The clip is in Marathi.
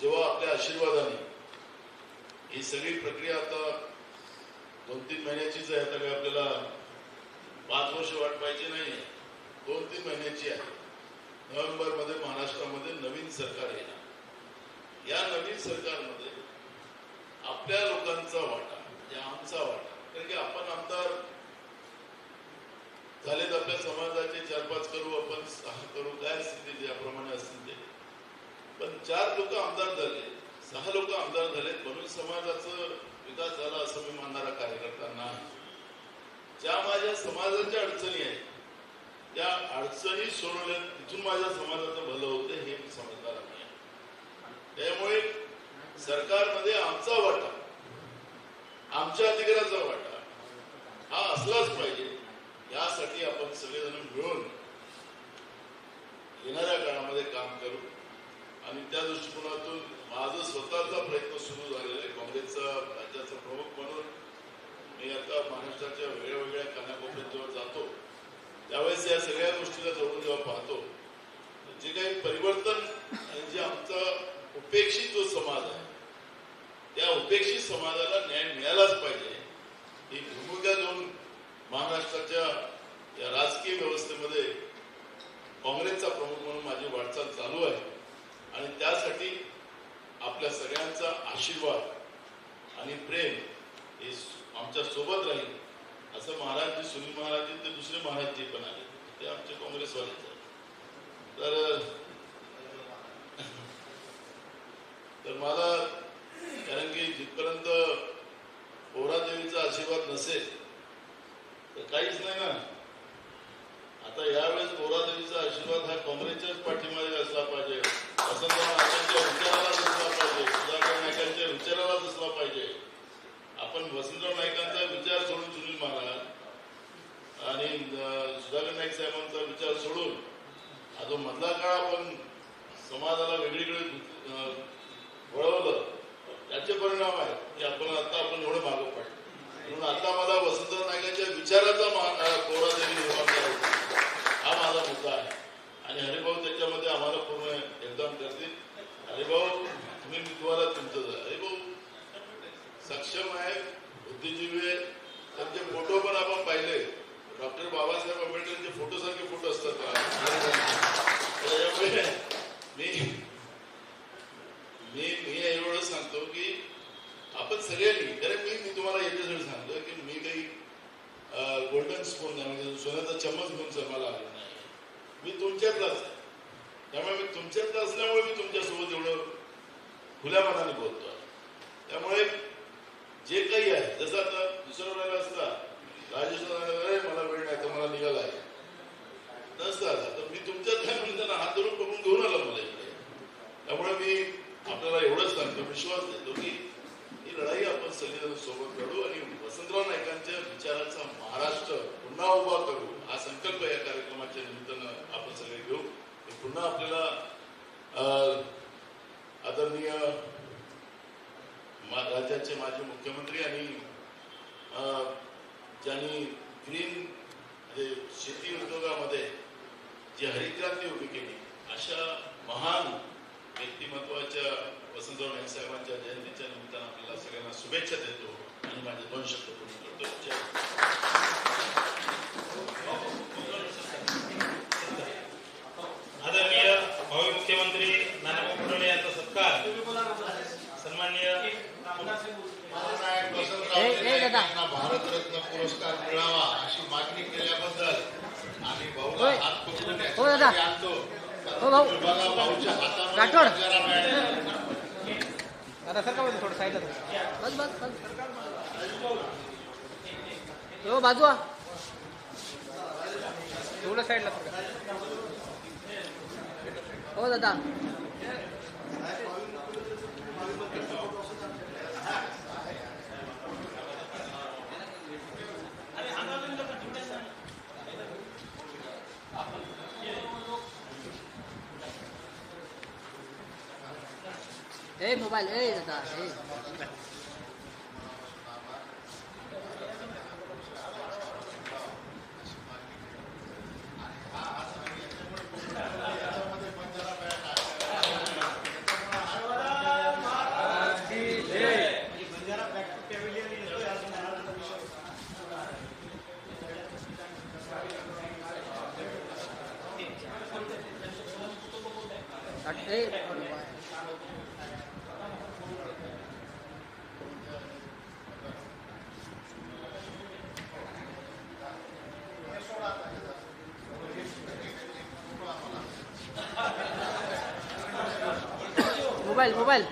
जेव्हा आपल्या आशीर्वादाने ही सगळी प्रक्रिया आता दोन तीन महिन्याचीच आहे आता काय आपल्याला पाच वर्ष वाट पाहिजे नाही दोन तीन महिन्याची आहे. नोव्हेंबरमध्ये महाराष्ट्रामध्ये नवीन सरकार येणार. या नवीन सरकारमध्ये आपल्या लोकांचा वाटा म्हणजे आमचा वाटा कारण की आपण आमदार झालेत आपल्या समाजाचे चार पाच करू आपण सहा करू काय स्थिती ज्याप्रमाणे चार लोक आमदार झाले सहा लोक आमदार झालेत. म्हणून समाजाचा विकास झाला असं मी मानणारा कार्यकर्ता ज्या माझ्या समाजाच्या अडचणी आहेत त्या अडचणी सोडवल्या तिथून माझ्या समाजाचं भलं होतं हे मी समजणार नाही. त्यामुळे सरकारमध्ये आमचा वाटा आमच्या अधिकाराचा वाटा हा असलाच पाहिजे. यासाठी आपण सगळेजण मिळून येणाऱ्या काळामध्ये काम करू. आणि त्या दृष्टिकोनातून माझा स्वतःचा प्रयत्न सुरू झालेला आहे. काँग्रेसचा राज्याचा प्रमुख म्हणून मी आता महाराष्ट्राच्या वेगवेगळ्या कानाकोपऱ्यात जेव्हा जातो. त्यावेळेस या सगळ्या गोष्टीला जवळून जेव्हा पाहतो जे काही परिवर्तन आणि जे आमचा उपेक्षित जो समाज आहे त्या उपेक्षित समाजाला न्याय मिळालाच पाहिजे. ही भूमिका घेऊन महाराष्ट्राच्या या राजकीय व्यवस्थेमध्ये काँग्रेसचा प्रमुख म्हणून माझी वाटचाल चालू आहे आणि त्यासाठी आपल्या सगळ्यांचा आशीर्वाद आणि प्रेम हे आमच्यासोबत राहील. असं महाराज सुनील महाराज ते दुसरे महाराज जे पण आले ते आमचे काँग्रेसवालेच आहेत. तर तर मला कारण की जिथपर्यंत पोहरादेवीचा आशीर्वाद नसेल तर काहीच नाही ना. आता यावेळेस पोहरादेवीचा आशीर्वाद हा काँग्रेसच्याच पाठीमागे असला पाहिजे. असं नाईकांच्या विचाराला असला पाहिजे सुधाकर नाईकांच्या विचारालाच असला पाहिजे आपण वसंतराव नाईकांचा विचार सोडून सुनील महाराज आणि अं, सुधाकर नाईक साहेबांचा विचार सोडून हा जो मधला काळ आपण समाजाला वेगळीकडे वळवलं. त्याचे परिणाम आहेत. की आपण आता आपण एवढं मागं पाहिजे म्हणून आता मला वसंत नाईकांच्या विचाराचा कोरा देवी निर्माण करायचा हा माझा मुद्दा आहे आणि हरिभाऊ त्याच्यामध्ये आम्हाला पूर्ण योगदान करतील हरिभाऊ तुम्ही मी तुम्हाला तुमचं हरिभाऊ सक्षम आहे बुद्धिजीवी आहे त्यांचे फोटो पण आपण पाहिले डॉक्टर बाबासाहेब आंबेडकरांचे फोटो सारखे फोटो असतात त्याच्यामुळे मी मी मी एवढं सांगतो की आपण सगळ्यांनी कारण मी मी तुम्हाला याच्यासाठी सांगतो की मी काही गोल्डन स्पून म्हणजे सोन्याचा चम्मच घेऊन जमाला आलो नाही. मी तुमच्यातलाच आहे. त्यामुळे मी तुमच्यातला असल्यामुळे मी तुमच्यासोबत एवढं खुल्या मनाने बोलतो त्यामुळे जे काही आहे जसं आता दुसरं राहिला असता राजेश मला वेळ नाही तर मला निघाला आहे नसतं आता तर मी तुमच्यात काय म्हणून त्यांना हात धरून बघून घेऊन आलो मला इकडे त्यामुळे मी आपल्याला एवढंच सांगतो विश्वास देतो की ही लढाई आपण सगळेजण सोबत लढू आणि वसंतराव नाईकांच्या विचाराचा महाराष्ट्र पुन्हा उभा करू हा संकल्प या कार्यक्रमाच्या निमित्तानं आपण सगळे घेऊ आणि पुन्हा आपल्याला अं, आदरणीय मा- राज्याचे माजी मुख्यमंत्री आणि अं, ज्यांनी ग्रीन म्हणजे शेती उद्योगामध्ये जी हरितक्रांती उभी केली अशा महान व्यक्तिमत्वाच्या वसंतराव नाईक साहेबांच्या जयंतीच्या निमित्तानं आपल्याला सगळ्यांना शुभेच्छा देत. बाळासाहेब वसंतराव नाईक यांना भारतरत्न पुरस्कार मिळावा अशी मागणी केल्याबद्दल आणि भाऊला होय. हात पकडून हो दादा. याच्यासाठी आणतो हो भाऊ बघा भाऊच्या हातामध्ये राठोड. गजरा मिळाला. आता सर का बघ थोडं साईडला बस बस बस हो बाजू आ. थोडं साईडला हो दादा ए मोबाईल ए दादा ए. Hey, mobile mobile